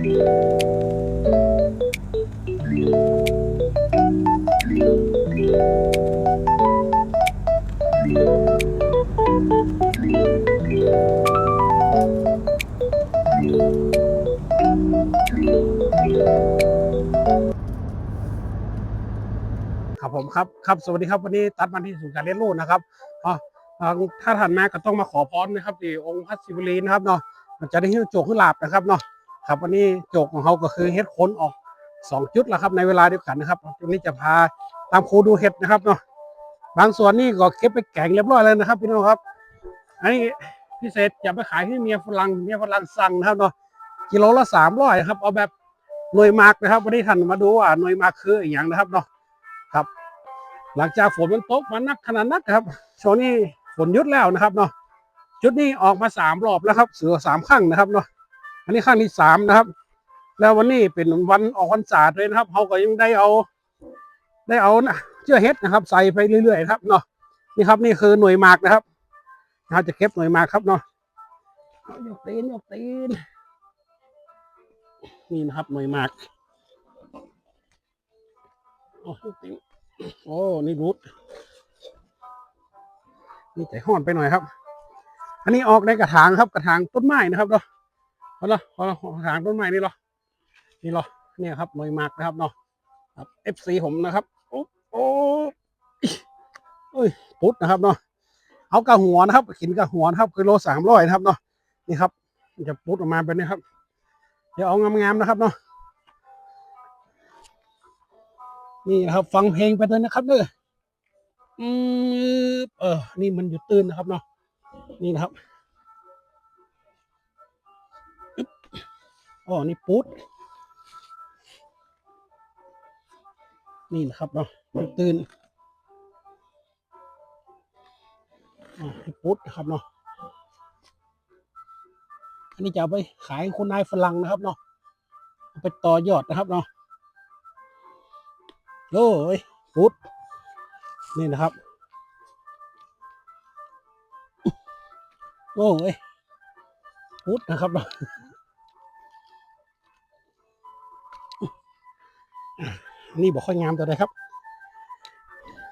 ครับผมครับครับสวัสดีครับวันนี้ตัดมาที่ศูนย์การเรียนรู้นะครับอ๋ออ่าถ้าท่านมาก็ต้องมาขอพรนะครับที่องค์พระศิวลีนะครับเนาะมันจะได้หิ้วโจกขึ้นลาบนะครับเนาะ ครับวันนี้โจกของเขาก็คือเฮ็ดค้นออกสองจุดแล้วครับในเวลาเดียวกันนะครับวันนี้จะพาตามครูดูเห็ดนะครับเนาะบางส่วนนี่ก็เก็บไปแกงเรียบร้อยแล้วนะครับพี่น้องครับ อันนี้พิเศษจะไปขายให้เมียฝรั่งเมียฝรั่งสั่งนะครับเนาะกิโลละสามร้อยครับ เอาแบบหน่วยมากนะครับวันนี้ท่านมาดูว่าหน่วยมากคืออย่างนะครับเนาะครับ หลังจากฝนมันตกมานักขนาดนักครับช่วงนี้ฝนยุดแล้วนะครับเนาะชุดนี้ออกมาสามรอบแล้วครับเสือสามข้างนะครับเนาะ อันนี้ข้างที่สามนะครับ แล้ววันนี้เป็นวันออกพรรษาเลยนะครับเขาก็ยังได้เอา ได้เอานะเชื่อเฮ็ดนะครับ ใส่ไปเรื่อยๆครับเนาะนี่ครับนี่คือหน่วยหมากนะครับเราจะเก็บหน่วยหมากครับเนาะยกตีนยกตีนนี่นะครับหน่วยหมากโอ้ยติ๋งโอ้นี่รูดนี่ใจห้อนไปหน่อยครับ อันนี้ออกในกระถางครับกระถางต้นไม้นะครับเนาะ เอาละเอาละถางต้นไม้นี่เหรอนี่เหรอเนี่ยครับหน่วยหมากนะครับเนาะครับ FC ผมนะครับโอ้โอ้อิโอ้ยพุดนะครับเนาะเอากระหัวนะครับกินกระหัวนะครับกิโลสามร้อยนะครับเนาะนี่ครับจะพุดออกมาเป็นนี้ครับเดี๋ยวเอางามๆนะครับเนาะนี่นะครับ ฟังเพลงไปเลยนะครับเด้ออืมเออนี่มันอยู่ตื่นนะครับเนาะนี่นะครับ อ๋อ นี่ปุ๊ดนี่นะครับเนาะตื่นอ๋อนี่ปุ๊ดนะครับเนาะอันนี้จะเอาไปขายคนนายฝรั่งนะครับเนาะไปต่อยอดนะครับเนาะโอ้ยพุดนี่นะครับโอ้ยพุดนะครับเนี่ นี่บอกค่อยงามตัวใดครับ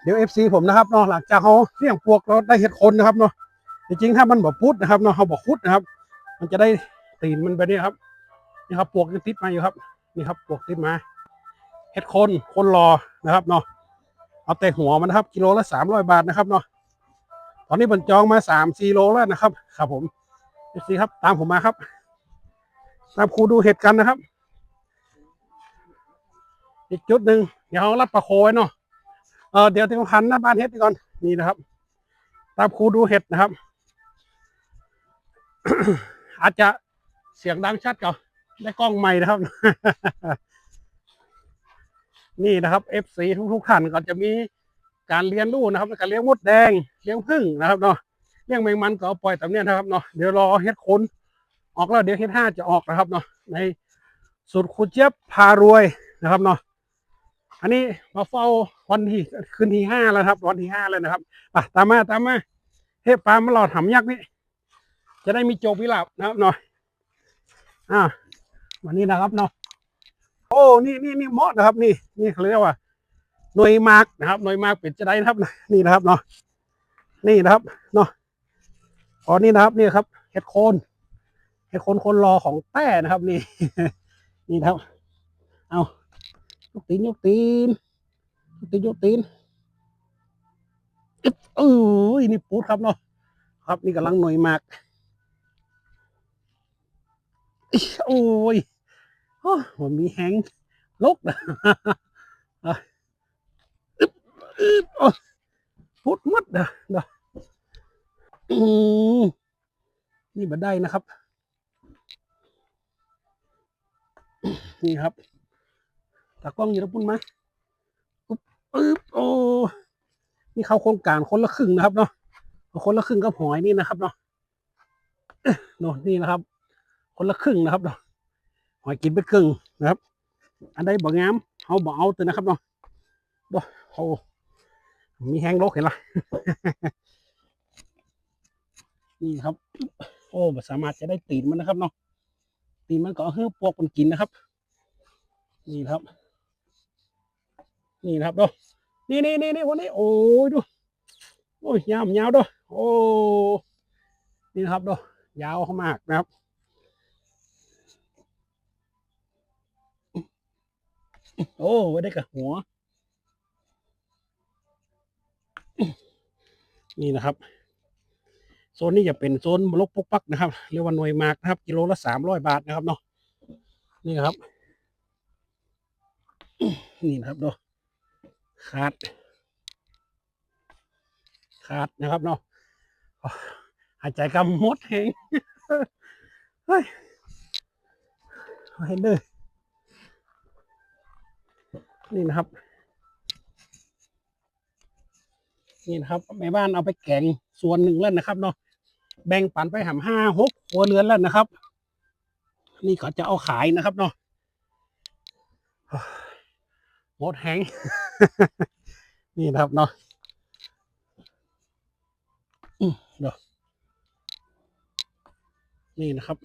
เดี๋ยวเอฟซีผมนะครับเนาะหลังจากเขาเลี้ยงปวกเราได้เห็ดคนนะครับเนาะจริงๆถ้ามันบอกพุดนะครับเนาะเขาบอกพุดนะครับ มันจะได้ตีนมันไปนี่ครับนี่ครับ ปวกยังติดมาอยู่ครับ นี่ครับปวกติดมาเห็ดคนคนรอนะครับเนาะเอาแต่หัวมันนะครับ กิโลละสามร้อยบาทนะครับเนาะตอนนี้ผมจองมาสามสี่โลแล้วนะครับ ครับผมเอฟซีครับ ตามผมมาครับ ตามครูดูเห็ดกันนะครับ อีกจุดหนึ่งเดี๋ยวเรารับประโคไว้เนาะเออเดี๋ยวถึงพันหน้าบ้านเห็ดก่อนนี่นะครับ ตามครูดูเห็ดนะครับ อาจจะเสียงดังชัดก่อนได้กล้องใหม่นะครับ นี่นะครับ FC ทุกทุกๆท่านก็จะมีการเรียนรู้นะครับการเลี้ยงมดแดงเลี้ยงผึ้งนะครับเนาะเลี้ยงแมงมันก็ปล่อยตามเนี้ยนะครับเนาะเดี๋ยวรอเฮ็ดคนออกแล้วเดี๋ยวเฮ็ดห้าจะออกนะครับเนาะในสุดครูเจี๊ยบพารวยนะครับเนาะ อันนี้มาเฝ้าวันที่คืนที่ห้าแล้วครับ วันที่ห้าแล้วนะครับไปตามมาตามมาเฮ้ปลามาหลอดหำยักษ์นี่จะได้มีโจกพิลาบนะครับเนาะอ่าวันนี้นะครับเนาะโอ้นี่นี่นี่มาะนะครับ นี่นี่เขาเรียกว่าหน่วยมากนะครับหน่วยมากเป็นจะได้นะครับ นี่นะครับเนาะนี่นะครับเนาะอ๋อนี่นะครับนี่ครับเห็ดโคนเห็ดโคนคนรอของแต้นะครับ นี่ นี่นะครับ เอา กตีนยกตีนยกตีนยกตีนอึ๊บเอ้ยนี่ปูดครับเนาะครับนี่กำลังหน่วยมากอิ๊ยโอ้ยโอ้ผมมีแหงลกนะอึ๊บอึ๊บพุดมัดนะเนาะอืมนี่บันไดนะครับ นี่ครับากล้องอยู่แล้วปุ่นไหมอุ๊บอึ๊บโอ้นี่เขาโครงการคนละครึ่งนะครับเนาะคนละครึ่งกับหอยนี่นะครับเนาะโน่นนี่นะครับ คนละครึ่งนะครับเนาะหอยกินไปครึ่งนะครับ อันใดบ่งามเขาบ่เอาตัวนะครับเนาะบ่เขามีแห้งโลกเห็นละนี่ครับ โอ้สามารถจะได้ตีนมันนะครับเนาะตีนมันก็เอาให้ปวกมันกินนะครับ นี่ครับ นี่นะครับดูนี่นี่นี่นี่วันนี้โอ้ยดูโอ้ยยาวยาวด้วยโอ้นี่นะครับดูยาวมากนะครับโอ้ไว้ได้กับหัว นี่นะครับ โซนนี้จะเป็นโซนบล็อกปุกปักนะครับเรียกว่าหน่วยมากนะครับ กิโลละสามร้อยบาทนะครับเนาะนี่ครับ นี่นะครับดู ขาดขาดนะครับเนาะหายใจกำมดเองเฮ้ยเห็นเลยนี่นะครับ นี่นะครับแม่บ้านเอาไปแกงส่วนหนึ่งแล้วนะครับเนาะแบ่งปันไปหำห้าหกครัวเรือนแล้วนะครับ นี่เขาจะเอาขายนะครับเนาะหมดแห้ง นี่นะครับเนาะอืมเดี๋ยวนี่นะครับ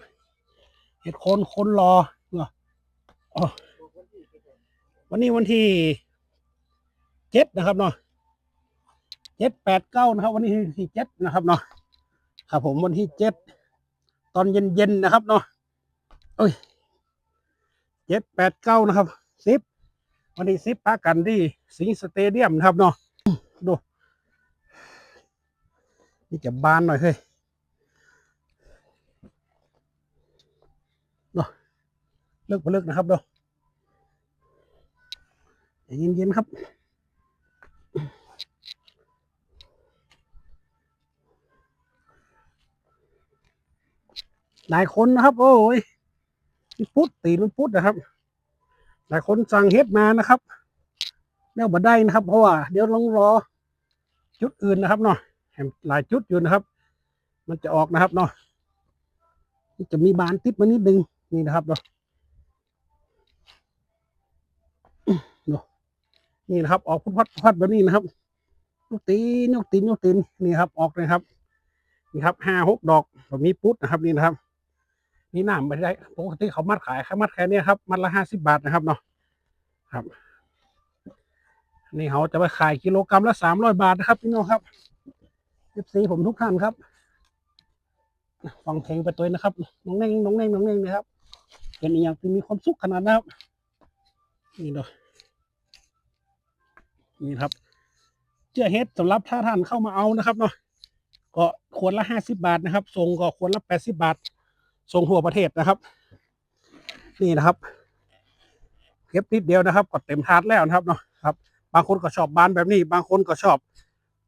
เห็ดโคนคนรอเนาะวันนี้วันที่เจ็ดนะครับเนาะเจ็ดแปดเก้านะครับ วันนี้ที่เจ็ดนะครับเนาะครับผมวันที่เจ็ดตอนเย็นๆนะครับเนาะเอ้ยเจ็ดแปดเก้านะครับสิบ วันที่สิบปากันที่สิงห์สเตเดียมนะครับเนาะดูนี่จะบานหน่อยเฮ้ยเนาะเลิกไปเลิกนะครับเนาะใจเย็นๆครับหลายคนนะครับ โอ้ยมันพุดตีมันพุดนะครับ หลายคนสั่งเฮ็ดมานะครับแล้วบัได้นะครับ เพราะว่าเดี๋ยวลองรอ จุดอื่นนะครับเนาะแถมหลายจุดอยู่นะครับ มันจะออกนะครับเนาะจะมีบานติดมานิดนึงนี่นะครับเนาะนี่นะครับ ออกพุดพัดพุดพัดแบบนี้นะครับลูกตีนลูกตีนลูกตีนนี่ครับ ออกเลยครับ นี่ครับห้าหกดอกแบบนี้ปุ๊ดนะครับนี่นะครับ นี่น้ำไม่ได้ปกติเขามัดขายแค่มัดแค่เนี้ยครับ มัดละห้าสิบบาทนะครับเนาะครับ นี่เขาจะไปขายกิโลกรัมละสามร้อยบาทนะครับพี่น้องครับเอฟซีผมทุกท่านครับฟังเพลงไปตัวนะครับ น้องเน่งน้องเน่งน้องเน่งนะครับ เป็นอย่างที่มีความสุขขนาดนะครับนี่เนาะนี่ครับเจือเฮ็ดสำหรับถ้าท่านเข้ามาเอานะครับเนาะก็ควรละห้าสิบาทนะครับส่งก็ควรละแปดสิบาท ส่งทั่วประเทศนะครับ นี่นะครับเก็บนิดเดียวนะครับก็เต็มถาดแล้วนะครับเนาะครับ บางคนก็ชอบบานแบบนี้ บางคนก็ชอบ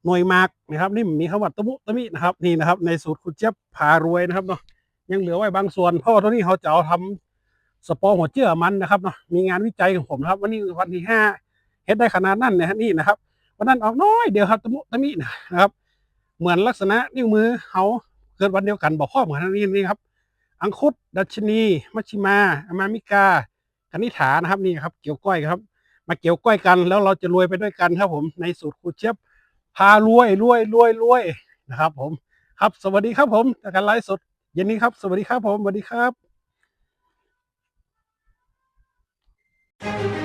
หน่วยมากนะครับ นี่มีคำว่าตะมุตะมินะครับ นี่นะครับ ในสูตรคุณเจี๊ยบพารวยนะครับเนาะยังเหลือไว้บางส่วนเพราะว่าตัวนี้เขาจะเอาทำสปอร์หัวเจือมันนะครับเนาะมีงานวิจัยของผมนะครับ วันนี้วันที่ห้าเฮ็ดได้ขนาดนั้นนะฮะนี่นะครับวันนั้นออกน้อยเดียวครับตะมุตะมินะครับ เหมือนลักษณะนิ้วมือเขาเกิดวันเดียวกันบอกพ่อเหมือนนนี่นี่ครับ อังคุดดัชนี มัชชิมาอมามิกาคณิฐานะครับนี่ครับ เกี่ยวก้อยครับ มาเกี่ยวก้อยกันแล้วเราจะรวยไปด้วยกันครับผมในสูตรคูเชฟพารวยรวยรวยรวยนะครับ ผมครับ สวัสดีครับผมการไลฟ์สดเย็นนี้ครับ สวัสดีครับผมสวัสดีครับ